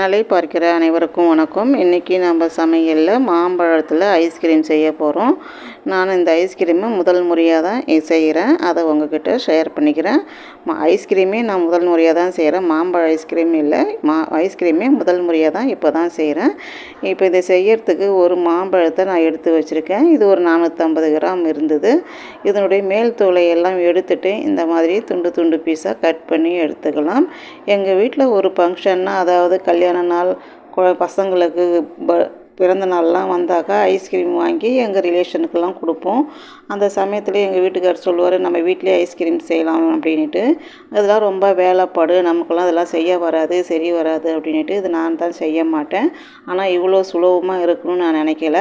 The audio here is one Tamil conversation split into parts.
வேலை பார்க்கிற அனைவருக்கும் வணக்கம். இன்றைக்கி நம்ம சமையலில் மாம்பழத்தில் ஐஸ்கிரீம் செய்ய போகிறோம் நான் இந்த ஐஸ்கிரீமை முதல் முறையாக தான் செய்கிறேன் அதை உங்ககிட்ட ஷேர் பண்ணிக்கிறேன். மா ஐஸ்கிரீமே நான் முதல் முறையாக தான் செய்கிறேன் மாம்பழ ஐஸ்கிரீம் இல்லை. மா ஐஸ்கிரீமே முதல் முறையாக தான் இப்போ தான் செய்கிறேன் இப்போ இதை செய்யறதுக்கு ஒரு மாம்பழத்தை நான் எடுத்து வச்சுருக்கேன். இது ஒரு நானூற்றம்பது கிராம் இருந்தது. இதனுடைய மேல் தோலை எல்லாம் எடுத்துட்டு இந்த மாதிரி துண்டு துண்டு பீஸாக கட் பண்ணி எடுத்துக்கலாம். எங்கள் வீட்டில் ஒரு ஃபங்க்ஷன்னா அதாவது கல்யாணம் கல்யாண நாள் கொ பசங்களுக்கு ப பிறந்த நாள்லாம் வந்தாக்கா ஐஸ்கிரீம் வாங்கி எங்கள் ரிலேஷனுக்கெல்லாம் கொடுப்போம். அந்த சமயத்தில் எங்கள் வீட்டுக்கார் சொல்லுவார் நம்ம வீட்டிலே ஐஸ்கிரீம் செய்யலாம் அப்படின்ட்டு அதெல்லாம் ரொம்ப வேலைப்பாடு நமக்கெல்லாம் அதெல்லாம் செய்ய வராது சரி வராது அப்படின்ட்டு இது நான் தான் செய்ய மாட்டேன். ஆனால் இவ்வளோ சுலபமாக இருக்கணும்னு நான் நினைக்கல.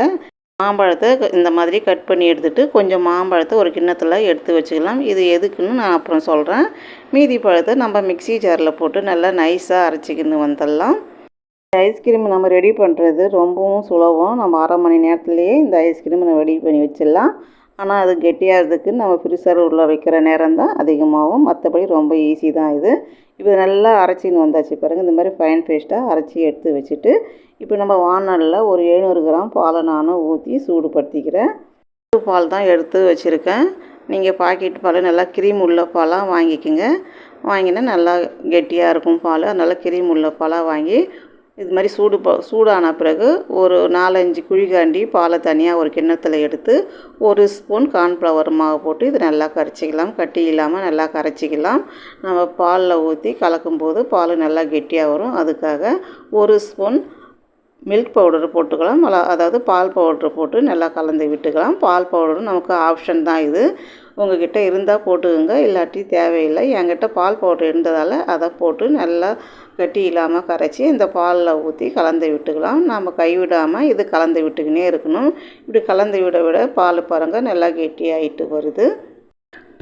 மாம்பழத்தை இந்த மாதிரி கட் பண்ணி எடுத்துகிட்டு கொஞ்சம் மாம்பழத்தை ஒரு கிண்ணத்தில் எடுத்து வச்சுக்கலாம். இது எதுக்குன்னு நான் அப்புறம் சொல்கிறேன் மீதி பழத்தை நம்ம மிக்சி ஜாரில் போட்டு நல்லா நைஸாக அரைச்சிக்கின்னு வந்துடலாம். ஐஸ்கிரீம் நம்ம ரெடி பண்ணுறது ரொம்பவும் சுலபம். நம்ம அரை மணி நேரத்துலேயே இந்த ஐஸ்கிரீம் நம்ம ரெடி பண்ணி வச்சிடலாம். ஆனால் அது கெட்டியாகிறதுக்கு நம்ம ஃப்ரிசர் உள்ள வைக்கிற நேரம் தான் அதிகமாகும். மற்றபடி ரொம்ப ஈஸி தான் இது. இப்போ நல்லா அரைச்சின்னு வந்தாச்சு பாருங்கள் இந்த மாதிரி ஃபைன் பேஸ்ட்டாக அரைச்சி எடுத்து வச்சுட்டு இப்போ நம்ம வானலில் ஒரு எழுநூறு கிராம் பாலை நானும் ஊற்றி சூடுபடுத்திக்கிறேன். பால் தான் எடுத்து வச்சுருக்கேன். நீங்கள் பாக்கெட் பால் நல்லா க்ரீம் உள்ள பாலாக வாங்கிக்கோங்க. வாங்கினா நல்லா கெட்டியாக இருக்கும் பால். அதனால் க்ரீம் உள்ள பாலாக வாங்கி இது மாதிரி சூடு ப சூடான பிறகு ஒரு நாலஞ்சு குழிகாண்டி பாலை தனியாக ஒரு கிண்ணத்தில் எடுத்து ஒரு ஸ்பூன் கார்ன்ஃப்ளவர் மாவு போட்டு இது நல்லா கரைச்சிக்கலாம். கட்டி இல்லாமல் நல்லா கரைச்சிக்கலாம். நம்ம பாலில் ஊற்றி கலக்கும்போது பால் நல்லா கெட்டியாக வரும். அதுக்காக ஒரு ஸ்பூன் மில்க் பவுடர் போட்டுக்கலாம். அதாவது பால் பவுடர் போட்டு நல்லா கலந்து விட்டுக்கலாம். பால் பவுடரும் நமக்கு ஆப்ஷன் தான் இது. உங்ககிட்ட இருந்தால் போட்டுக்கோங்க. இல்லாட்டி தேவையில்லை. என்கிட்ட பால் பவுடர் இருந்ததால் அதை போட்டு நல்லா கட்டி இல்லாமல் கரைச்சி இந்த பாலில் ஊற்றி கலந்து விட்டுக்கலாம். நாம் கைவிடாமல் இது கலந்து விட்டுக்கினே இருக்கணும். இப்படி கலந்து விட விட பால் பாருங்கள் நல்லா கெட்டி வருது.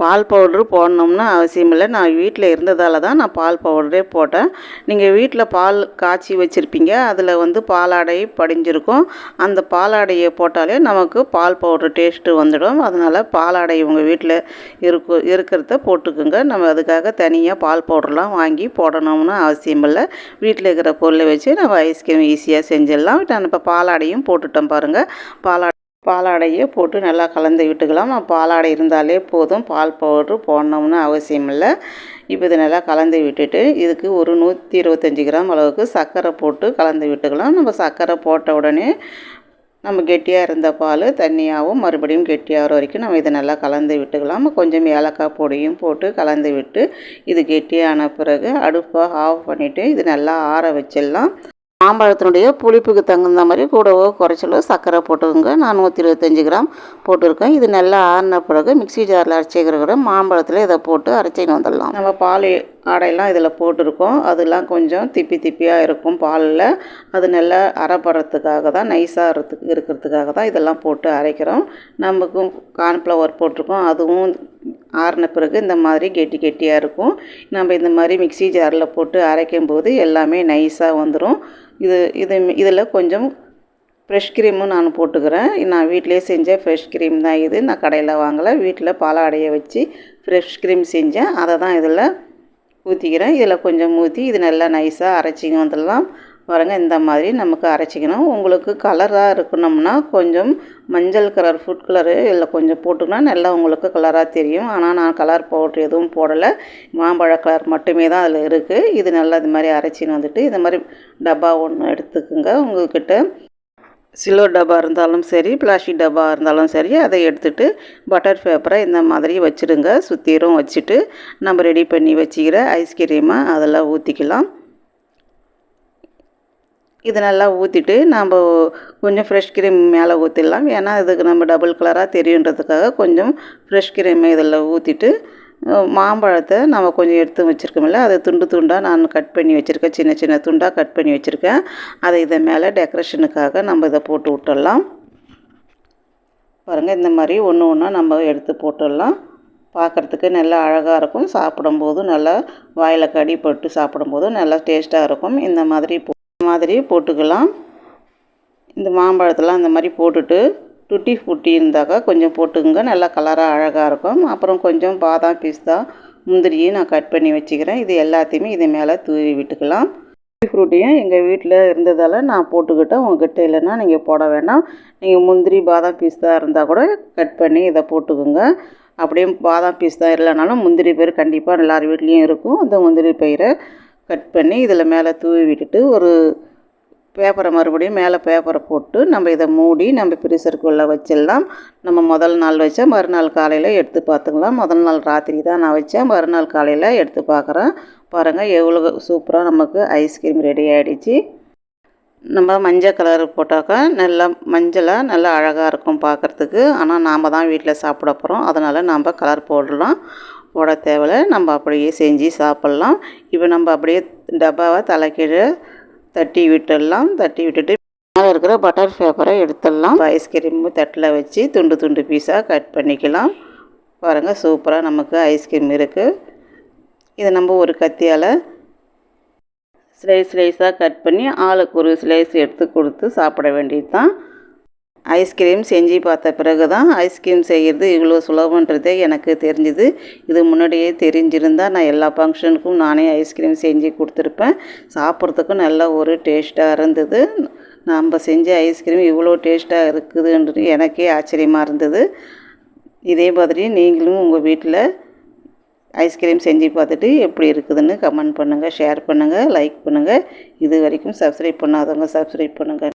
பால் பவுட்ரு போடணும்னு அவசியம் இல்லை. நான் வீட்டில் இருந்ததால் தான் நான் பால் பவுடரே போட்டேன். நீங்கள் வீட்டில் பால் காய்ச்சி வச்சுருப்பீங்க. அதில் வந்து பாலாடை படிஞ்சிருக்கும். அந்த பாலாடையை போட்டாலே நமக்கு பால் பவுட்ரு டேஸ்ட்டு வந்துடும். அதனால் பாலாடை உங்கள் வீட்டில் இருக்கு இருக்கிறத போட்டுக்குங்க. நம்ம அதுக்காக தனியாக பால் பவுடர்லாம் வாங்கி போடணும்னு அவசியம் இல்லை. வீட்டில் இருக்கிற பொருளை வச்சு நம்ம ஐஸ்கிரீம் ஈஸியாக செஞ்சிடலாம். நான் இப்போ பாலாடையும் போட்டுட்டோம் பாருங்கள் பாலாடை பாலாடையே போட்டு நல்லா கலந்து விட்டுக்கலாம். பாலாடை இருந்தாலே போதும். பால் பவுட்ரு போடணும்னு அவசியம் இல்லை இப்போ இதை நல்லா கலந்து விட்டுட்டு இதுக்கு ஒரு நூற்றி இருபத்தஞ்சி கிராம் அளவுக்கு சர்க்கரை போட்டு கலந்து விட்டுக்கலாம். நம்ம சர்க்கரை போட்ட உடனே நம்ம கெட்டியாக இருந்த பால் தண்ணியாகவும் மறுபடியும் கெட்டியாகிற வரைக்கும் நம்ம இதை நல்லா கலந்து விட்டுக்கலாம். கொஞ்சம் ஏலக்காய் பொடியும் போட்டு கலந்து விட்டு இது கெட்டியான பிறகு அடுப்பை ஆஃப் பண்ணிவிட்டு இது நல்லா ஆற வச்சிடலாம். மாம்பழத்தினுடைய புளிப்புக்கு தகுந்த மாதிரி கூடவோ குறைச்சலோ சர்க்கரை போட்டுக்கோங்க. நான் நூற்றி இருபத்தஞ்சி கிராம் போட்டிருக்கேன். இது நல்லா ஆறின பிறகு மிக்சி ஜாரில் அரைச்சிக்கிற மாம்பழத்தில் இதை போட்டு அரைச்சின்னு வந்துடலாம். நம்ம பால் ஆடையெல்லாம் இதில் போட்டிருக்கோம். அதெல்லாம் கொஞ்சம் திப்பி திப்பியாக இருக்கும் பாலில். அது நல்லா அரைப்படுறதுக்காக தான் நைஸாக இருக்கிறதுக்காக தான் இதெல்லாம் போட்டு அரைக்கிறோம். நமக்கும் கார்ன்ஃப்ளவர் போட்டிருக்கோம். அதுவும் ஆறின பிறகு இந்த மாதிரி கெட்டி கெட்டியாக இருக்கும். நம்ம இந்த மாதிரி மிக்சி ஜாரில் போட்டு அரைக்கும் போது எல்லாமே நைஸாக வந்துடும் இது இது இதில் கொஞ்சம் ஃப்ரெஷ் க்ரீமும் நான் போட்டுக்கிறேன். நான் வீட்டிலே செஞ்ச ஃப்ரெஷ் க்ரீம் தான் இது. நான் கடையில் வாங்கலை. வீட்டில் பாலாடையை வச்சு ஃப்ரெஷ் க்ரீம் செஞ்சேன். அதை தான் இதில் ஊற்றிக்கிறேன் இதில் கொஞ்சம் ஊற்றி இது நல்லா நைஸாக அரைச்சிங்க வந்துடலாம். பாருங்கள் இந்த மாதிரி நமக்கு அரைச்சிக்கணும். உங்களுக்கு கலராக இருக்கணும்னா கொஞ்சம் மஞ்சள் கலர் ஃபுட் கலரு இதில் கொஞ்சம் போட்டுக்கனா நல்லா உங்களுக்கு கலராக தெரியும். ஆனால் நான் கலர் பவுட்ரு எதுவும் போடலை. மாம்பழ கலர் மட்டுமே தான் அதில் இருக்குது இது நல்லா இது மாதிரி அரைச்சின்னு வந்துட்டு இந்த மாதிரி டப்பா ஒன்று எடுத்துக்குங்க. உங்கள்கிட்ட சில்வர் டப்பா இருந்தாலும் சரி பிளாஸ்டிக் டப்பா இருந்தாலும் சரி அதை எடுத்துகிட்டு பட்டர் பேப்பரை இந்த மாதிரி வச்சுடுங்க. சுற்றிரும் வச்சுட்டு நம்ம ரெடி பண்ணி வச்சுக்கிற ஐஸ்கிரீமை அதில் ஊற்றிக்கலாம் இது நல்லா ஊற்றிட்டு நம்ம கொஞ்சம் ஃப்ரெஷ் கிரீம் மேலே ஊற்றிடலாம் ஏன்னா இதுக்கு நம்ம டபுள் கலராக தெரியுன்றதுக்காக கொஞ்சம் ஃப்ரெஷ் கிரீம் இதில் ஊற்றிட்டு மாம்பழத்தை நம்ம கொஞ்சம் எடுத்து வச்சுருக்கோம்ல அதை துண்டு துண்டாக நான் கட் பண்ணி வச்சுருக்கேன். சின்ன சின்ன துண்டாக கட் பண்ணி வச்சுருக்கேன். அதை இதை மேலே டெக்கரேஷனுக்காக நம்ம இதை போட்டு விட்டுடலாம். பாருங்கள் இந்த மாதிரி ஒன்று ஒன்றா நம்ம எடுத்து போட்டுடலாம். பார்க்குறதுக்கு நல்லா அழகாக இருக்கும். சாப்பிடும்போதும் நல்லா வாயில் கடிப்பட்டு சாப்பிடும்போதும் நல்லா டேஸ்ட்டாக இருக்கும். இந்த மாதிரி மாதிரி போட்டுக்கலாம். இந்த மாம்பழத்தெல்லாம் இந்த மாதிரி போட்டுட்டு டுட்டி ஃபுட்டி இருந்தாக்கா கொஞ்சம் போட்டுக்கோங்க. நல்லா கலராக அழகாக இருக்கும். அப்புறம் கொஞ்சம் பாதாம் பிஸ்தா முந்திரியும் நான் கட் பண்ணி வச்சுக்கிறேன். இது எல்லாத்தையுமே இது மேலே தூவி விட்டுக்கலாம். ஃப்ரூட்டையும் எங்கள் வீட்டில் இருந்ததால் நான் போட்டுக்கிட்டேன். உங்ககிட்ட இல்லைன்னா நீங்கள் போட வேண்டாம் நீங்கள் முந்திரி பாதாம் பிஸ்தா இருந்தால் கூட கட் பண்ணி இதை போட்டுக்கோங்க. அப்படியே பாதாம் பிஸ்தா இல்லைனாலும் முந்திரி பயிர் கண்டிப்பாக எல்லார் வீட்லேயும் இருக்கும். அந்த முந்திரி பயிரை கட் பண்ணி இதில் மேலே தூவி விட்டுட்டு ஒரு பேப்பரை மறுபடியும் மேலே பேப்பரை போட்டு நம்ம இதை மூடி நம்ம ஃப்ரீசருக்குள்ளே வச்சிடலாம். நம்ம முதல் நாள் வச்சா மறுநாள் காலையில் எடுத்து பார்த்துக்கலாம். முதல் நாள் ராத்திரி தான் நான் வச்சேன் மறுநாள் காலையில் எடுத்து பார்க்குறேன். பாருங்கள் எவ்வளோ சூப்பராக நமக்கு ஐஸ்கிரீம் ரெடி ஆகிடுச்சு நம்ம மஞ்சள் கலர் போட்டாக்கா நல்லா மஞ்சளாக நல்லா அழகாக இருக்கும் பார்க்குறதுக்கு. ஆனால் நாம் தான் வீட்டில் சாப்பிட போகிறோம். அதனால் நாம் கலர் போடலாம். போட தேவையில்ல. நம்ம அப்படியே செஞ்சு சாப்பிட்லாம். இப்போ நம்ம அப்படியே டப்பாவை தலைக்கீழே தட்டி விட்டுடலாம். தட்டி விட்டுட்டு மேலே இருக்கிற பட்டர் பேப்பரை எடுத்துடலாம். ஐஸ்கிரீம் தட்டில் வச்சு துண்டு துண்டு பீஸாக கட் பண்ணிக்கலாம். பாருங்கள் சூப்பராக நமக்கு ஐஸ்கிரீம் இருக்குது இதை நம்ம ஒரு கத்தியால் ஸ்லைஸ் ஸ்லைஸாக கட் பண்ணி ஆளுக்கு ஒரு ஸ்லைஸ் எடுத்து கொடுத்து சாப்பிட வேண்டியது தான் ஐஸ்கிரீம் செஞ்சு பார்த்த பிறகு தான் ஐஸ்கிரீம் செய்கிறது இவ்வளோ சுலபன்றதே எனக்கு தெரிஞ்சுது. இது முன்னாடியே தெரிஞ்சிருந்தால் நான் எல்லா ஃபங்க்ஷனுக்கும் நானே ஐஸ்கிரீம் செஞ்சு கொடுத்துருப்பேன். சாப்பிட்றதுக்கும் நல்ல ஒரு டேஸ்ட்டாக இருந்தது. நம்ம செஞ்ச ஐஸ்கிரீம் இவ்வளோ டேஸ்ட்டாக இருக்குதுன்றது எனக்கே ஆச்சரியமாக இருந்தது. இதே மாதிரி நீங்களும் உங்கள் வீட்டில் ஐஸ்கிரீம் செஞ்சு பார்த்துட்டு எப்படி இருக்குதுன்னு கமெண்ட் பண்ணுங்கள் ஷேர் பண்ணுங்கள் லைக் பண்ணுங்கள் இது வரைக்கும் சப்ஸ்கிரைப் பண்ணாதவங்க சப்ஸ்கிரைப் பண்ணுங்கள்